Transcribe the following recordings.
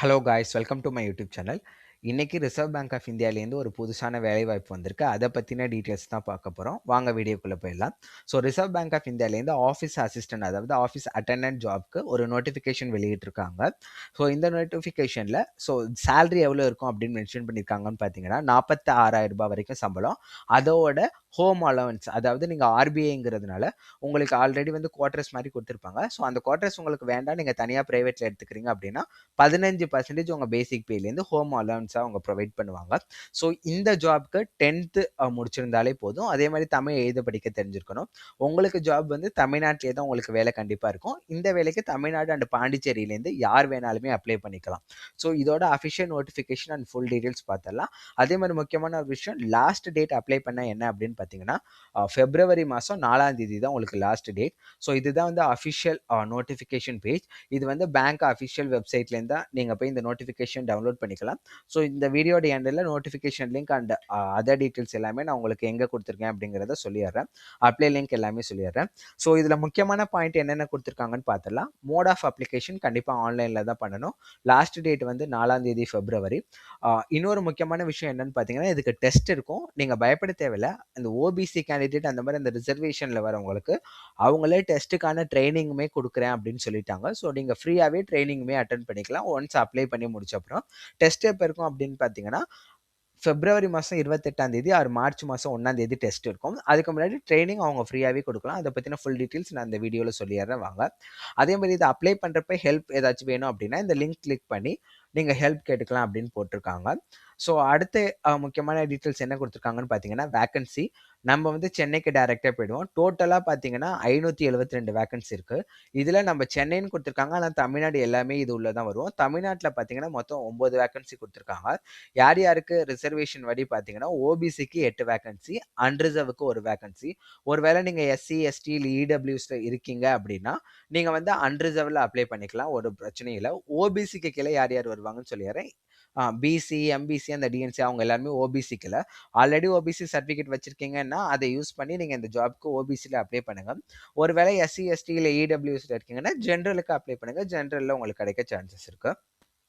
hello guys welcome to my youtube channel. இன்றைக்கி reserve bank of இந்தியாவிலேருந்து ஒரு புதுசான வேலைவாய்ப்பு வந்திருக்கு. அதை பற்றின டீட்டெயில்ஸ் தான் பார்க்க போகிறோம் வாங்க வீடியோக்குள்ளே போயிடலாம். ஸோ ரிசர்வ் பேங்க் ஆஃப் இந்தியாவிலேருந்து ஆஃபீஸ் அசிஸ்டன்ட் அதாவது ஆஃபீஸ் அட்டண்டன்ட் ஜாப்க்கு ஒரு நோட்டிஃபிகேஷன் வெளியிட்டிருக்காங்க. ஸோ இந்த நோட்டிஃபிகேஷனில் ஸோ சேலரி எவ்வளோ இருக்கும் அப்படின்னு மென்ஷன் பண்ணியிருக்காங்கன்னு பார்த்தீங்கன்னா நாற்பத்தி ஆறாயிரம் ரூபாய் வரைக்கும் சம்பளம். அதோட ஹோம் அலவன்ஸ் அதாவது நீங்கள் ஆர்பிஐங்கிறதுனால உங்களுக்கு ஆல்ரெடி வந்து குவார்டர்ஸ் மாதிரி கொடுத்துருப்பாங்க. ஸோ அந்த குவார்டர்ஸ் உங்களுக்கு வேண்டாம். நீங்கள் தனியாக ப்ரைவேட்டில் எடுத்துக்கிறீங்க அப்படின்னா பதினஞ்சு பர்சன்டேஜ் உங்கள் பேசிக் பேலேருந்து ஹோம் அலவன்ஸாக அவங்க ப்ரொவைட் பண்ணுவாங்க. ஸோ இந்த ஜாப்க்கு டென்த்து முடிச்சிருந்தாலே போதும். அதே மாதிரி தமிழ் எழுத படிக்க தெரிஞ்சிருக்கணும். உங்களுக்கு ஜாப் வந்து தமிழ்நாட்டிலே தான் உங்களுக்கு வேலை கண்டிப்பாக இருக்கும். இந்த வேலைக்கு தமிழ்நாடு அண்ட் பாண்டிச்சேரியிலேருந்து யார் வேணாலுமே அப்ளை பண்ணிக்கலாம். ஸோ இதோட official notification and full details பார்த்தலாம் அதே மாதிரி முக்கியமான ஒரு விஷயம் லாஸ்ட் டேட் அப்ளை பண்ண என்ன அப்படின்னு பார்த்தீங்கன்னா ஃபெப்ரவரி மாதம் நாலாம் தேதி தான் உங்களுக்கு லாஸ்ட் டேட் ஸோ இதுதான் வந்து அஃபிஷியல் நோட்டிஃபிகேஷன் பேஜ் இது வந்து பேங்க் அஃபிஷியல் வெப்சைட்லேருந்து தான் நீங்கள் போய் இந்த நோட்டிஃபிகேஷன் டவுன்லோட் பண்ணிக்கலாம். ஸோ இந்த வீடியோட எண்டில் notification link and other details எல்லாமே நான் உங்களுக்கு எங்கே கொடுத்துருக்கேன் அப்படிங்கிறத சொல்லிடுறேன். Uh, அப்ளை லிங்க் எல்லாமே சொல்லிடுறேன். ஸோ இதில் முக்கியமான பாயிண்ட் என்னென்ன கொடுத்துருக்காங்கன்னு பார்த்துடலாம். மோட் ஆஃப் அப்ளிகேஷன் கண்டிப்பாக ஆன்லைனில் தான் பண்ணணும். லாஸ்ட் டேட் வந்து நாலாம் தேதி ஃபெப்ரவரி uh, இன்னொரு முக்கியமான விஷயம் என்னன்னு பார்த்தீங்கன்னா இதுக்கு டெஸ்ட் இருக்கும். நீங்கள் பயப்பட தேவையில்ல. இந்த ஓபிசி கேண்டிடேட் அந்த மாதிரி அந்த ரிசர்வேஷனில் வரவங்களுக்கு அவங்களே டெஸ்ட்டுக்கான ட்ரைனிங்குமே கொடுக்குறேன் அப்படின்னு சொல்லிட்டாங்க. ஸோ நீங்கள் ஃப்ரீயாகவே ட்ரைனிங்குமே அட்டன் பண்ணிக்கலாம். ஒன்ஸ் அப்ளை பண்ணி முடிச்ச அப்புறம் டெஸ்ட் எப்போ இருக்கும் அப்படின்னு பார்த்தீங்கன்னா பிப்ரவரி மாதம் இருபத்தெட்டாம் தேதி ஆறு மார்ச் மாதம் ஒன்றாம் தேதி டெஸ்ட் இருக்கும். அதுக்கு முன்னாடி ட்ரைனிங் அவங்க ஃப்ரீயாகவே கொடுக்கலாம். அதை பற்றின ஃபுல் டீட்டெயில்ஸ் நான் இந்த வீடியோவில் சொல்லிடுறேன். வாங்க. அதே மாதிரி இதை அப்ளை பண்ணுறப்ப ஹெல்ப் ஏதாச்சும் வேணும் அப்படின்னா இந்த லிங்க் கிளிக் பண்ணி நீங்கள் ஹெல்ப் கேட்டுக்கலாம் அப்படின்னு போட்டிருக்காங்க. ஸோ அடுத்து முக்கியமான டீட்டெயில்ஸ் என்ன கொடுத்துருக்காங்கன்னு பார்த்தீங்கன்னா வேக்கன்சி நம்ம வந்து சென்னைக்கு டைரெக்டாக போயிடுவோம். டோட்டலாக பார்த்தீங்கன்னா ஐநூற்றி எழுபத்தி ரெண்டு வேகன்சி இருக்குது இதில் நம்ம சென்னைன்னு கொடுத்துருக்காங்க. ஆனால் தமிழ்நாடு எல்லாமே இது உள்ள தான் வருவோம். தமிழ்நாட்டில் பார்த்தீங்கன்னா மொத்தம் ஒம்பது வேக்கன்சி கொடுத்துருக்காங்க. யார் யாருக்கு ரிசர்வேஷன் வழி பார்த்தீங்கன்னா ஓபிசிக்கு எட்டு வேகன்சி அன்ரிசர்வுக்கு ஒரு வேக்கன்சி ஒருவேளை நீங்கள் எஸ்சி எஸ்டி இல்லை இடபிள்யூஸில் இருக்கீங்க அப்படின்னா நீங்கள் வந்து அன்ரிசர்வில் அப்ளை பண்ணிக்கலாம். ஒரு பிரச்சனையும் இல்லை. ஓபிசிக்கு கீழே யார் யார் வருவாங்கன்னு சொல்லிடுறேன். பிசி எம்பிசி அந்த டிஎன்சி அவங்க எல்லாருமே ஓபிசிக்கில் ஆல்ரெடி ஓபிசி சர்டிஃபிகேட் வச்சுருக்கீங்கன்னா அதை யூஸ் பண்ணி நீங்கள் இந்த ஜாப்க்கு ஓபிசியில் அப்ளை பண்ணுங்கள் ஒருவேளை எஸ்சி எஸ்டி இல்லை இடபிள்யூஸில் இருக்கீங்கன்னா ஜென்ரலுக்கு அப்ளை பண்ணுங்கள் ஜென்ரலில் உங்களுக்கு கிடைக்க சான்சஸ் இருக்குது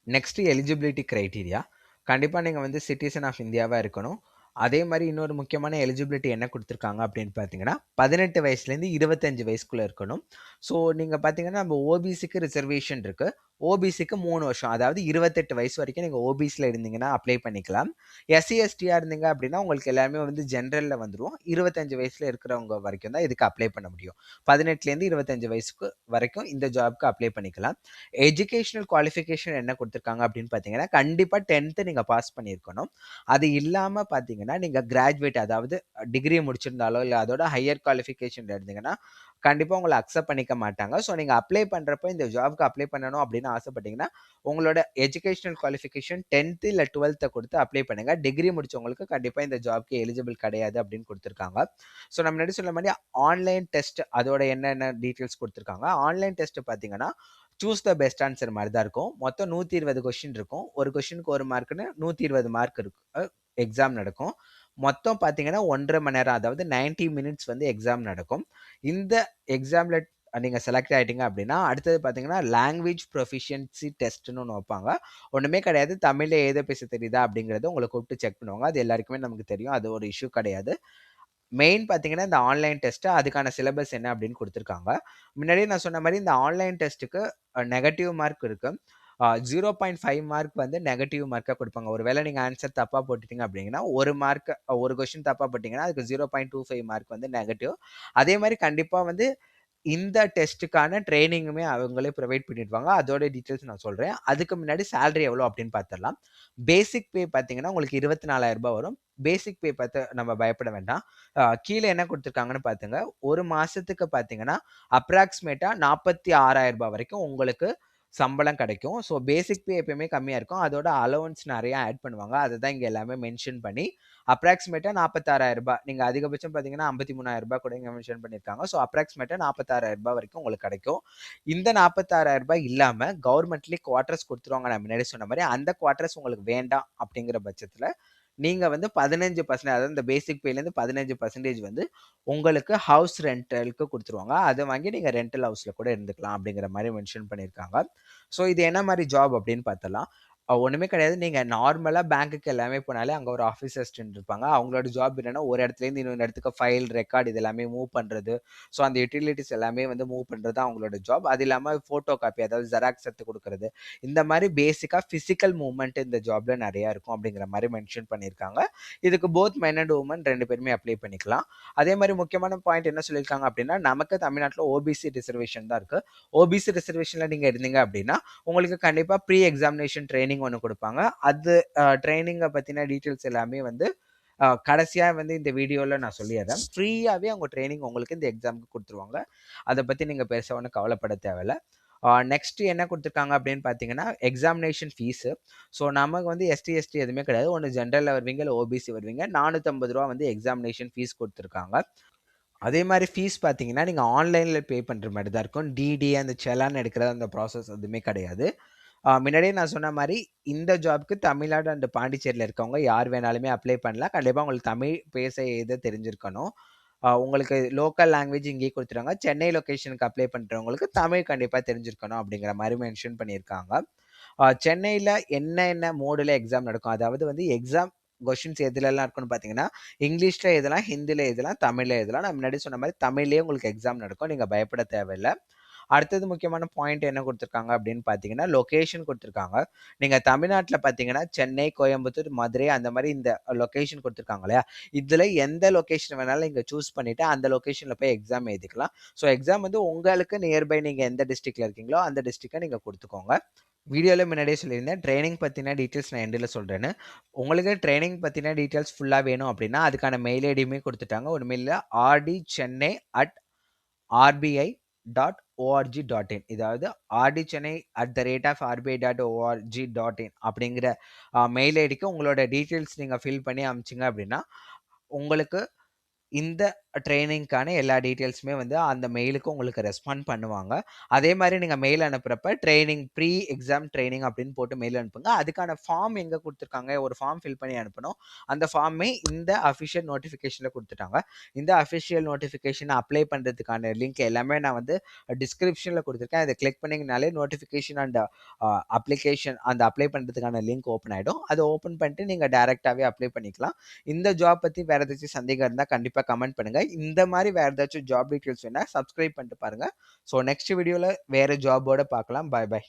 நெக்ஸ்ட் எலிஜிபிலிட்டி க்ரைட்டீரியா கண்டிப்பாக நீங்கள் வந்து சிட்டிசன் ஆஃப் இந்தியாவாக இருக்கணும். அதே மாதிரி இன்னொரு முக்கியமான எலிஜிபிலிட்டி என்ன கொடுத்துருக்காங்க அப்படின்னு பார்த்தீங்கன்னா பதினெட்டு வயசுலேருந்து இருபத்தஞ்சு வயசுக்குள்ளே இருக்கணும். ஸோ நீங்கள் பார்த்தீங்கன்னா நம்ம ஓபிசிக்கு ரிசர்வேஷன் இருக்குது ஓபிசிக்கு மூணு வருஷம். அதாவது இருபத்தெட்டு வயசு வரைக்கும் நீங்கள் ஓபிசியில் இருந்தீங்கன்னா அப்ளை பண்ணிக்கலாம். எஸ்சி எஸ்டியாக இருந்தீங்க அப்படின்னா உங்களுக்கு எல்லாருமே வந்து ஜென்ரலில் வந்துடும் இருபத்தஞ்சு வயசில் இருக்கிறவங்க வரைக்கும் தான் இதுக்கு அப்ளை பண்ண முடியும். பதினெட்டுலேருந்து இருபத்தஞ்சு வயசுக்கு வரைக்கும் இந்த ஜாப்க்கு அப்ளை பண்ணிக்கலாம். எஜுகேஷனல் குவாலிஃபிகேஷன் என்ன கொடுத்துருக்காங்க அப்படின்னு பார்த்தீங்கன்னா கண்டிப்பாக டென்த்து நீங்கள் பாஸ் பண்ணியிருக்கணும். அது இல்லாமல் பார்த்தீங்கன்னா நீங்கள் கிராஜுவேட் அதாவது டிகிரி முடிச்சிருந்தாலோ இல்லை அதோட ஹையர் குவாலிஃபிகேஷன் இருந்தீங்கன்னா கண்டிப்பாக உங்களை அக்செப்ட் பண்ணிக்க மாட்டாங்க. ஸோ நீங்கள் அப்ளை பண்ணுறப்ப இந்த ஜாப்க்கு அப்ளை பண்ணணும் அப்படின்னு ஆசைப்பட்டீங்கன்னா உங்களோட எஜுகேஷனல் குவாலிஃபிகேஷன் டென்த்து இல்லை டுவெல்த்தை கொடுத்து அப்ளை பண்ணுங்கள் டிகிரி முடிச்சவங்களுக்கு கண்டிப்பாக இந்த ஜாப்க்கு எலிஜிபிள் கிடையாது அப்படின்னு கொடுத்துருக்காங்க. ஸோ நம்ம முன்னாடி சொன்ன மாதிரி ஆன்லைன் டெஸ்ட் அதோட என்னென்ன டீட்டெயில்ஸ் கொடுத்துருக்காங்க? ஆன்லைன் டெஸ்ட் பார்த்தீங்கன்னா சூஸ் த பெஸ்ட் ஆன்சர் மாதிரி தான் இருக்கும். மொத்தம் நூற்றி இருபது கொஷின் இருக்கும். ஒரு கொஷினுக்கு ஒரு மார்க்குன்னு நூற்றி இருபது மார்க் இருக்கு எக்ஸாம் நடக்கும். மொத்தம் பார்த்தீங்கன்னா ஒன்றரை மணி நேரம் அதாவது நைன்டி மினிட்ஸ் வந்து எக்ஸாம் நடக்கும். இந்த எக்ஸாமில் நீங்கள் செலக்ட் ஆகிட்டீங்க அப்படின்னா அடுத்தது பார்த்தீங்கன்னா லாங்குவேஜ் ப்ரொஃபிஷியன்சி டெஸ்ட்னு ஒன்று வைப்பாங்க. ஒன்றுமே கிடையாது. தமிழில் ஏதோ பேச தெரியுதா அப்படிங்கிறத உங்களை கூப்பிட்டு செக் பண்ணுவாங்க. அது எல்லாருக்குமே நமக்கு தெரியும். அது ஒரு இஷ்யூ கிடையாது. மெயின் பார்த்தீங்கன்னா இந்த ஆன்லைன் டெஸ்ட்டு அதுக்கான சிலபஸ் என்ன அப்படின்னு கொடுத்துருக்காங்க. முன்னாடியே நான் சொன்ன மாதிரி இந்த ஆன்லைன் டெஸ்ட்டுக்கு நெகட்டிவ் மார்க் இருக்குது ஜீரோ பாயிண்ட் ஃபைவ் மார்க் வந்து நெகட்டிவ் மார்க்காக கொடுப்பாங்க. ஒரு வேளை நீங்கள் ஆன்சர் தப்பாக போட்டுட்டீங்க அப்படிங்கன்னா ஒரு மார்க் ஒரு கொஷின் தப்பாக போட்டிங்கன்னா அதுக்கு zero point two five mark வந்து நெகட்டிவ் அதே மாதிரி கண்டிப்பாக வந்து இந்த டெஸ்ட்டுக்கான ட்ரைனிங்குமே அவங்களே ப்ரொவைட் பண்ணிடுவாங்க. அதோட டீட்டெயில்ஸ் நான் சொல்கிறேன் அதுக்கு முன்னாடி சேலரி எவ்வளோ அப்படின்னு பார்த்துடலாம் பேசிக் பே பார்த்தீங்கன்னா உங்களுக்கு இருபத்தி நாலாயிரம் ரூபாய் வரும். பேசிக் பே பார்த்து நம்ம பயப்பட வேண்டாம். கீழே என்ன கொடுத்துருக்காங்கன்னு பார்த்துங்க ஒரு மாதத்துக்கு பார்த்தீங்கன்னா அப்ராக்சிமேட்டாக நாற்பத்தி ஆறாயிரம் ரூபாய் வரைக்கும் உங்களுக்கு சம்பளம் கிடைக்கும். ஸோ பேசிக் பே எப்பயுமே கம்மியாக இருக்கும். அதோட அலவன்ஸ் நிறையா ஆட் பண்ணுவாங்க. அதை தான் இங்கே எல்லாமே மென்ஷன் பண்ணி அப்ராக்சிமேட்டாக நாற்பத்தாறாயிரம் ரூபாய். நீங்கள் அதிகபட்சம் பார்த்தீங்கன்னா ஐம்பத்தி மூணாயிரம் ரூபாய் கூட இங்கே மென்ஷன் பண்ணியிருக்காங்க. ஸோ அப்ராக்சிமேட்டாக நாற்பத்தாறாயிரம் ரூபாய் வரைக்கும் உங்களுக்கு கிடைக்கும். இந்த நாற்பத்தாறாயிரம் ரூபாய் இல்லாமல் கவர்மெண்ட்லேயே குவார்ட்டர்ஸ் கொடுத்துருவாங்க. நான் முன்னாடி சொன்ன மாதிரி அந்த குவார்டர்ஸ் உங்களுக்கு வேண்டாம் அப்படிங்கிற பட்சத்தில் நீங்கள் வந்து 15% அதாவது இந்த பேசிக் பேலேருந்து 15% வந்து உங்களுக்கு ஹவுஸ் ரெண்டலுக்கு கொடுத்துருவாங்க. அதை வாங்கி நீங்கள் ரெண்டல் ஹவுஸில் கூட இருந்துக்கலாம் அப்படிங்கிற மாதிரி மென்ஷன் பண்ணியிருக்காங்க. ஸோ இது என்ன மாதிரி ஜாப் அப்படின்னு பார்த்தலாம். ஒன்றுமே கிடையாது. நீங்கள் நார்மலாக பேங்க்குக்கு எல்லாமே போனாலே அங்கே ஒரு ஆஃபீஸ் அசிஸ்டன்ட் இருப்பாங்க. அவங்களோட ஜாப் என்னன்னா, ஒரு இடத்துலேருந்து இன்னொரு இடத்துக்கு ஃபைல், ரெக்கார்ட் இது எல்லாமே மூவ் பண்ணுறது ஸோ அந்த யூட்டிலிட்டிஸ் எல்லாமே வந்து மூவ் பண்ணுறது தான் அவங்களோட ஜாப். அது இல்லாமல் ஃபோட்டோ காப்பி அதாவது ஜெராக்ஸ் எடுத்து கொடுக்குறது இந்த மாதிரி பேசிக்காக ஃபிசிக்கல் மூவ்மெண்ட் இந்த ஜாப்பில் நிறையா இருக்கும் அப்படிங்கிற மாதிரி மென்ஷன் பண்ணியிருக்காங்க. இதுக்கு போத் மென் அண்ட் உமன் ரெண்டு பேருமே அப்ளை பண்ணிக்கலாம். அதே மாதிரி முக்கியமான பாயிண்ட் என்ன சொல்லியிருக்காங்க அப்படின்னா, நமக்கு தமிழ்நாட்டில் ஓபிசி ரிசர்வேஷன் தான் இருக்குது ஓபிசி ரிசர்வேஷனில் நீங்கள் இருந்தீங்க அப்படின்னா, உங்களுக்கு கண்டிப்பாக ப்ரீ எக்ஸாமினேஷன் ட்ரைனிங் ட்ரைனிங் ஒன்று கொடுப்பாங்க அது ட்ரைனிங்கை பற்றின டீட்டெயில்ஸ் எல்லாமே வந்து கடைசியாக வந்து இந்த வீடியோவில் நான் சொல்லிடுறேன் ஃப்ரீயாகவே அவங்க ட்ரைனிங் உங்களுக்கு இந்த எக்ஸாம்க்கு கொடுத்துருவாங்க அதை பற்றி நீங்கள் பெருசாக ஒன்றும் கவலைப்பட தேவையில்ல. நெக்ஸ்ட்டு நெக்ஸ்ட் என்ன கொடுத்துருக்காங்க அப்படின்னு பார்த்தீங்கன்னா, எக்ஸாமினேஷன் ஃபீஸு. ஸோ நமக்கு வந்து எஸ்டி, எஸ்டி எதுவுமே கிடையாது. ஒன்று ஜென்ரலில் வருவீங்க, இல்லை ஓபிசி வருவீங்க. நானூற்றம்பது ரூபா வந்து எக்ஸாமினேஷன் ஃபீஸ் கொடுத்துருக்காங்க அதே மாதிரி ஃபீஸ் பார்த்தீங்கன்னா, நீங்கள் ஆன்லைனில் பே பண்ணுற மாதிரி தான் இருக்கும். டிடி அந்த செலான் எடுக்கிறது அந்த ப்ராசஸ் எதுவுமே கிடையாது. முன்னாடியே நான் சொன்ன மாதிரி இந்த ஜாப்க்கு தமிழ்நாடு அண்ட் பாண்டிச்சேரியில் இருக்கவங்க யார் வேணாலுமே அப்ளை பண்ணலாம். கண்டிப்பாக உங்களுக்கு தமிழ் பேச, எதை தெரிஞ்சிருக்கணும். உங்களுக்கு லோக்கல் லாங்குவேஜ் இங்கேயே கொடுத்துருவாங்க சென்னை லொக்கேஷனுக்கு அப்ளை பண்ணுறவங்களுக்கு தமிழ் கண்டிப்பாக தெரிஞ்சிருக்கணும் அப்படிங்கிற மாதிரி மென்ஷன் பண்ணியிருக்காங்க. சென்னையில் என்னென்ன மோடில் எக்ஸாம் நடக்கும்? அதாவது வந்து எக்ஸாம் கொஷின்ஸ் எதுலலாம் இருக்கும்னு பார்த்தீங்கன்னா, இங்கிலீஷில் எதெல்லாம் ஹிந்தியில் எதெல்லாம் தமிழில் எழுதலாம். நான் முன்னாடி சொன்ன மாதிரி தமிழ்லேயே உங்களுக்கு எக்ஸாம் நடக்கும். நீங்கள் பயப்பட தேவையில்ல. அடுத்தது முக்கியமான பாயிண்ட் என்ன கொடுத்துருக்காங்க அப்படின்னு பார்த்தீங்கன்னா, லொக்கேஷன் கொடுத்துருக்காங்க நீங்கள் தமிழ்நாட்டில் பார்த்தீங்கன்னா, சென்னை, கோயம்புத்தூர், மதுரை அந்த மாதிரி இந்த லொக்கேஷன் கொடுத்துருக்காங்க இல்லையா? இதில் எந்த லொகேஷன் வேணாலும் நீங்கள் சூஸ் பண்ணிவிட்டு அந்த லொக்கேஷனில் போய் எக்ஸாம் எழுதிக்கலாம். ஸோ எக்ஸாம் வந்து உங்களுக்கு நியர்பை நீங்கள் எந்த டிஸ்ட்ரிக்டில் இருக்கீங்களோ, அந்த டிஸ்ட்ரிக்டை நீங்கள் கொடுத்துக்கோங்க வீடியோவில் முன்னாடியே சொல்லியிருந்தேன். ட்ரைனிங் பற்றின டீட்டெயில்ஸ் நான் எண்டில் சொல்கிறேன்னு உங்களுக்கு ட்ரைனிங் பற்றின டீட்டெயில்ஸ் ஃபுல்லாக வேணும் அப்படின்னா, அதுக்கான மெயில் ஐடியுமே கொடுத்துட்டாங்க ஒரு dot O R G dot in இதாவது R D Chennai at the rate of RBI dot O R G dot in அப்படிங்கிற மெயில் ஐடிக்கு உங்களோட டீட்டெயில்ஸ் நீங்கள் ஃபில் பண்ணி அமிச்சிங்க அப்படின்னா உங்களுக்கு இந்த ட்ரெய்னிங்க்கான எல்லா டீட்டெயில்ஸுமே வந்து அந்த மெயிலுக்கு உங்களுக்கு ரெஸ்பாண்ட் பண்ணுவாங்க. அதே மாதிரி நீங்கள் மெயில் அனுப்புகிறப்ப ட்ரைனிங் ப்ரீ எக்ஸாம் ட்ரைனிங் அப்படின்னு போட்டு மெயில் அனுப்புங்க. அதுக்கான ஃபார்ம் எங்கே கொடுத்துருக்காங்க ஒரு ஃபார்ம் ஃபில் பண்ணி அனுப்பணும். அந்த ஃபார்மே இந்த அஃபிஷியல் நோட்டிஃபிகேஷனில் கொடுத்துட்டாங்க இந்த அஃபிஷியல் நோட்டிஃபிகேஷனை அப்ளை பண்ணுறதுக்கான லிங்க் எல்லாமே நான் வந்து டிஸ்கிரிப்ஷனில் கொடுத்துருக்கேன் அதை கிளிக் பண்ணிங்கனாலே நோட்டிஃபிகேஷன் அண்ட் அப்ளிகேஷன் அந்த அப்ளை பண்ணுறதுக்கான லிங்க் ஓப்பன் ஆகிடும் அதை ஓப்பன் பண்ணிட்டு நீங்கள் டேரெக்டாகவே அப்ளை பண்ணிக்கலாம். இந்த ஜாப் பற்றி வேறு ஏதாச்சும் சந்தேகம் இருந்தால் கண்டிப்பாக கமெண்ட் பண்ணுங்கள் இந்த மாதிரி வேற ஏதாச்சும் ஜாப் டீட்டெயில்ஸ் வேணால் சப்ஸ்கிரைப் பண்ணிட்டு பாருங்க. ஸோ நெக்ஸ்ட் வீடியோல வேற ஜாபோட பார்க்கலாம். பாய் பாய்.